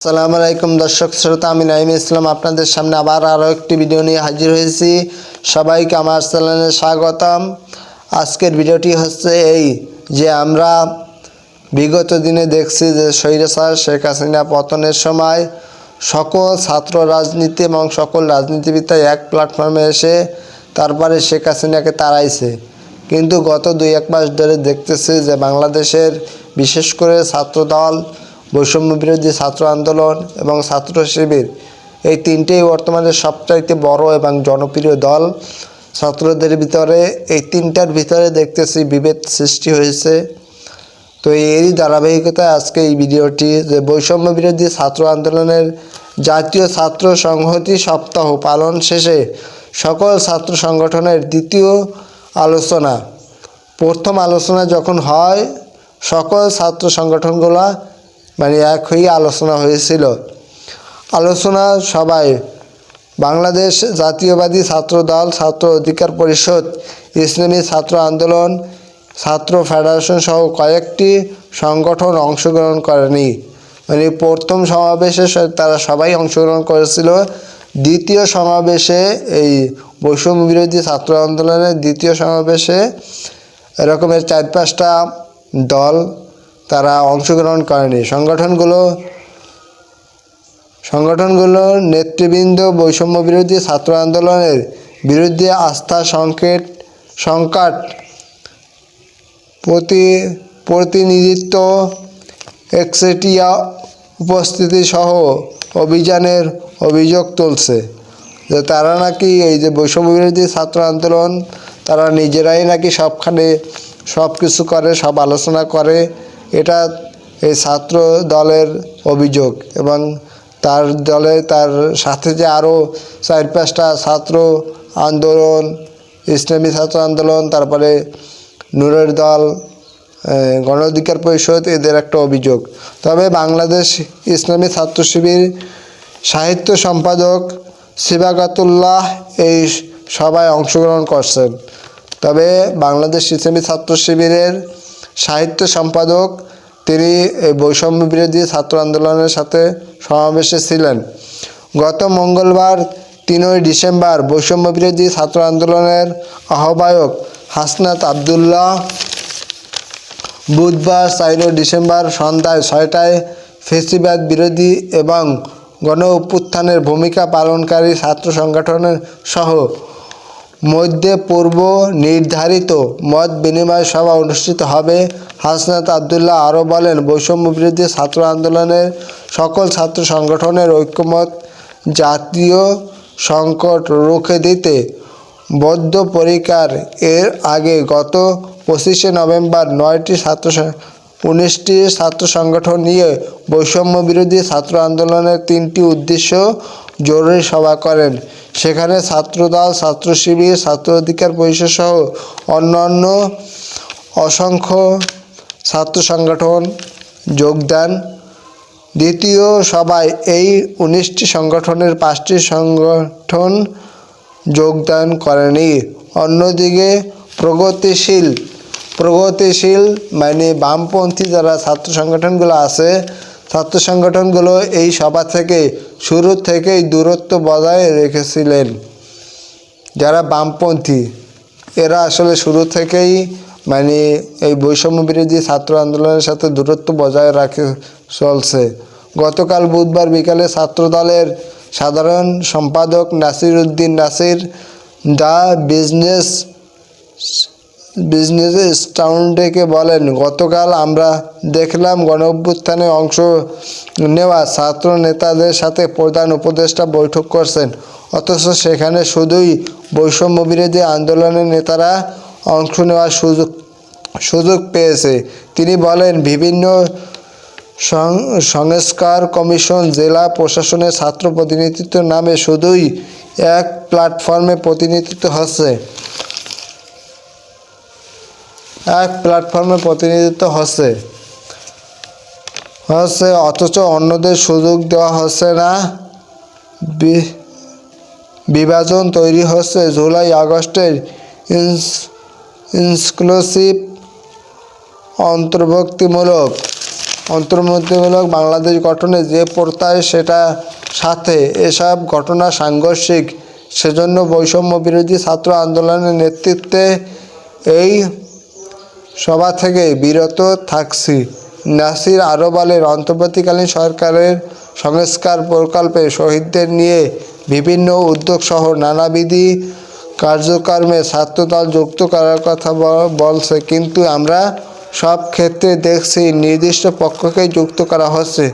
আসসালামু আলাইকুম দর্শক শ্রোতা, আমি নাইম ইসলাম। আপনাদের সামনে আবার আরও একটি ভিডিও নিয়ে হাজির হয়েছি। সবাইকে আমার চ্যানেলে স্বাগতম। আজকের ভিডিওটি হচ্ছে এই যে আমরা বিগত দিনে দেখছি যে স্বৈরাচার শেখ হাসিনা পতনের সময় সকল ছাত্র রাজনীতি এবং সকল রাজনীতিবিদরা এক প্ল্যাটফর্মে এসে তারপরে শেখ হাসিনাকে তাড়াইছে। কিন্তু গত দুই এক মাস ধরে দেখতেছি যে বাংলাদেশের বিশেষ করে ছাত্রদল বৈষম্য বিরোধী ছাত্র আন্দোলন এবং ছাত্র শিবির এই তিনটেই বর্তমানে সবচাইতে বড় এবং জনপ্রিয় দল। ছাত্রদের ভিতরে এই তিনটার ভিতরে দেখতেছি বিভেদ সৃষ্টি হয়েছে। তো এরই ধারাবাহিকতায় আজকে এই ভিডিওটি যে বৈষম্য বিরোধী ছাত্র আন্দোলনের জাতীয় ছাত্র সংহতি সপ্তাহ পালন শেষে সকল ছাত্র সংগঠনের দ্বিতীয় আলোচনা। প্রথম আলোচনা যখন হয়, সকল ছাত্র সংগঠনগুলো মানে এক হয়ে আলোচনা হয়েছিল। আলোচনা সবাই বাংলাদেশ জাতীয়বাদী ছাত্র দল, ছাত্র অধিকার পরিষদ, ইসলামী ছাত্র আন্দোলন, ছাত্র ফেডারেশন সহ কয়েকটি সংগঠন অংশগ্রহণ করেনি। মানে প্রথম সমাবেশে তারা সবাই অংশগ্রহণ করেছিল। দ্বিতীয় সমাবেশে এই বৈষম্য বিরোধী ছাত্র আন্দোলনের দ্বিতীয় সমাবেশে এরকমের চার পাঁচটা দল তারা অংশগ্রহণ করেনি। সংগঠনগুলো সংগঠনগুলোর নেতৃবৃন্দ বৈষম্য বিরোধী ছাত্র আন্দোলনের বিরুদ্ধে আস্থা সংকেত সংকট প্রতি প্রতিনিধিত্ব একচেটিয়া উপস্থিতি সহ অভিযানের অভিযোগ তুলছে। যে তারা নাকি এই যে বৈষম্য বিরোধী ছাত্র আন্দোলন, তারা নিজেরাই নাকি সবখানে সব কিছু করে, সব আলোচনা করে এটা এই ছাত্র দলের অভিযোগ এবং তার দলে তার সাথে যে আরও চার পাঁচটা ছাত্র আন্দোলন, ইসলামী ছাত্র আন্দোলন, তারপরে নূরের দল গণ অধিকার পরিষদ, এদের একটা অভিযোগ। তবে বাংলাদেশ ইসলামী ছাত্র শিবির সাহিত্য সম্পাদক সিবাগাতুল্লাহ এই সভায় অংশগ্রহণ করছেন। তবে বাংলাদেশ ইসলামী ছাত্র শিবিরের সাহিত্য সম্পাদক। তিনি বৈষম্য বিরোধী ছাত্র আন্দোলনের সাথে সমাবেশে ছিলেন। গত মঙ্গলবার, তিনই ডিসেম্বর, বৈষম্য বিরোধী ছাত্র আন্দোলনের আহ্বায়ক হাসনাত আবদুল্লাহ বুধবার, চারই ডিসেম্বর সন্ধ্যায় ছয়টায় ফেসিবাদ বিরোধী এবং গণ অভ্যুত্থানের ভূমিকা পালনকারী ছাত্র সংগঠনের সহ মধ্যে পূর্ব নির্ধারিত মত বিনিময় সভা অনুষ্ঠিত হবে। হাসনাত আবদুল্লাহ আরও বলেন, বৈষম্য বিরোধী ছাত্র আন্দোলনের সকল ছাত্র সংগঠনের ঐক্যমত জাতীয় সংকট রুখে দিতে বদ্ধপরিকার এর আগে গত পঁচিশে নভেম্বর নয়টি ছাত্র উনিশটি ছাত্র সংগঠন নিয়ে বৈষম্য বিরোধী ছাত্র আন্দোলনের তিনটি উদ্দেশ্য জরুরি সভা করেন। সেখানে ছাত্রদল ছাত্র শিবির ছাত্র অধিকার পরিষদ সহ অন্যান্য অসংখ্য ছাত্র সংগঠন যোগদান দ্বিতীয় সভায় এই উনিশটি সংগঠনের পাঁচটি সংগঠন যোগদান করেনি অন্যদিকে প্রগতিশীল প্রগতিশীল মানে বামপন্থী যারা ছাত্র সংগঠনগুলো আছে ছাত্র সংগঠনগুলো এই সভা থেকে শুরু থেকেই দূরত্ব বজায় রেখেছিলেন। যারা বামপন্থী, এরা আসলে শুরু থেকেই মানে এই বৈষম্য বিরোধী ছাত্র আন্দোলনের সাথে দূরত্ব বজায় রাখে চলছে। গতকাল বুধবার বিকালে ছাত্র দলের সাধারণ সম্পাদক Nasir Uddin Nasir the business business স্টাউন্ডেকে বলেন, গতকাল আমরা দেখলাম গণ অভ্যুত্থানে অংশ নেওয়া ছাত্র নেতাদের সাথে প্রধান উপদেষ্টা বৈঠক করছেন। অথচ সেখানে শুধুই বৈষম্য বিরোধী আন্দোলনের নেতারা অংশ নেওয়ার সুযোগ সুযোগ পেয়েছে। তিনি বলেন, বিভিন্ন সংস্কার কমিশন, জেলা প্রশাসনের ছাত্র প্রতিনিধিত্ব নামে শুধুই এক প্ল্যাটফর্মে প্রতিনিধিত্ব হচ্ছে। এক প্ল্যাটফর্মে প্রতিনিধিত্ব হচ্ছে। হচ্ছে অথচ অন্যদের সুযোগ দেওয়া হচ্ছে না। বিভাজন তৈরি হচ্ছে জুলাই, আগস্টের ইনক্লুসিভ, অন্তর্ভুক্তিমূলক অন্তর্ভুক্তিমূলক বাংলাদেশ গঠনে যে প্রত্যয় সেটা সাথে এসব ঘটনা সাংঘর্ষিক, সেজন্য বৈষম্য বিরোধী ছাত্র আন্দোলনের নেতৃত্বে এই সভা থেকে বিরত থাকছি। নাসির আরও বলেন অন্তর্বর্তীকালীন সরকারের সংস্কার প্রকল্পে শহীদদের নিয়ে বিভিন্ন উদ্যোগ সহ নানাবিধি কার্যক্রমে ছাত্রদল যুক্ত করার কথা বলছে। কিন্তু আমরা সব ক্ষেত্রে দেখছি নির্দিষ্ট পক্ষকে যুক্ত করা হচ্ছে।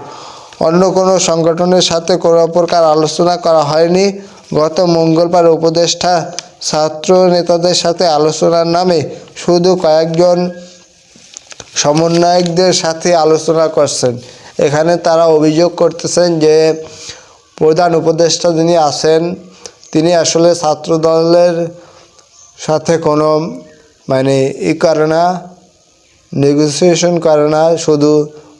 অন্য কোনো সংগঠনের সাথে কোনো প্রকার আলোচনা করা হয়নি। গত মঙ্গলবার উপদেষ্টা ছাত্র নেতাদের সাথে আলোচনার নামে শুধু কয়েকজন সমন্বয়কদের সাথে আলোচনা করছেন। এখানে তারা অভিযোগ করতেছেন যে প্রধান উপদেষ্টা যিনি আছেন, তিনি আসলে ছাত্র দলের সাথে কোনো মানে ই করে না নেগোসিয়েশন করে না। শুধু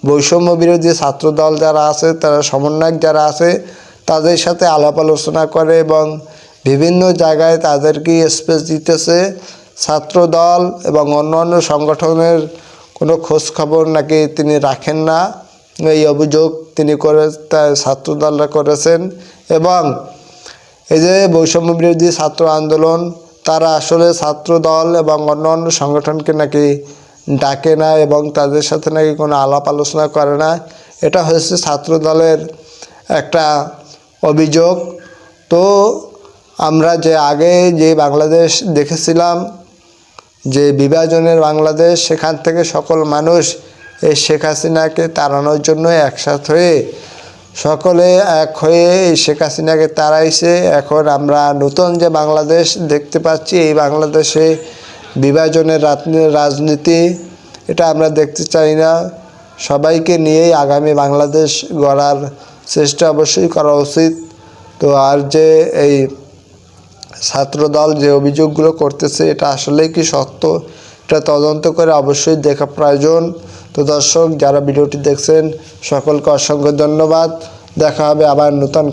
বৈষম্য বিরোধী ছাত্র দল যারা আছে, তারা সমন্বয়ক যারা আছে, তাদের সাথে আলাপ আলোচনা করে এবং বিভিন্ন জায়গায় তাদেরকে স্পেস দিতেছে। ছাত্র দল এবং অন্যান্য সংগঠনের কোনো খোঁজ খবর নাকি তিনি রাখেন না। এই অভিযোগ তিনি করে তা ছাত্র দলরা করেছেন এবং এই যে বৈষম্য বিরোধী ছাত্র আন্দোলন, তারা আসলে ছাত্র দল এবং অন্যান্য সংগঠনকে নাকি ডাকে না এবং তাদের সাথে নাকি কোনো আলাপ আলোচনা করে না। এটা হচ্ছে ছাত্র দলের একটা অভিযোগ। তো আমরা যে আগে যে বাংলাদেশ দেখেছিলাম যে বিভাজনের বাংলাদেশ, সেখান থেকে সকল মানুষ এই শেখ হাসিনাকে তাড়ানোর জন্য একসাথ হয়ে সকলে এক হয়ে এই শেখ হাসিনাকে তাড়াইছে। এখন আমরা নতুন যে বাংলাদেশ দেখতে পাচ্ছি, এই বাংলাদেশে বিভাজনের রাজনীতি, এটা আমরা দেখতে চাই না। সবাইকে নিয়েই আগামী বাংলাদেশ গড়ার চেষ্টা অবশ্যই করা উচিত। তো আর যে এই ছাত্রদল যে অভিযোগগুলো করতেছে, এটা আসলেই কি সত্য? এটা তদন্ত করে অবশ্যই দেখা প্রয়োজন। তো দর্শক, যারা ভিডিওটি দেখছেন, সকলকে অসংখ্য ধন্যবাদ। দেখা হবে আবার নূতন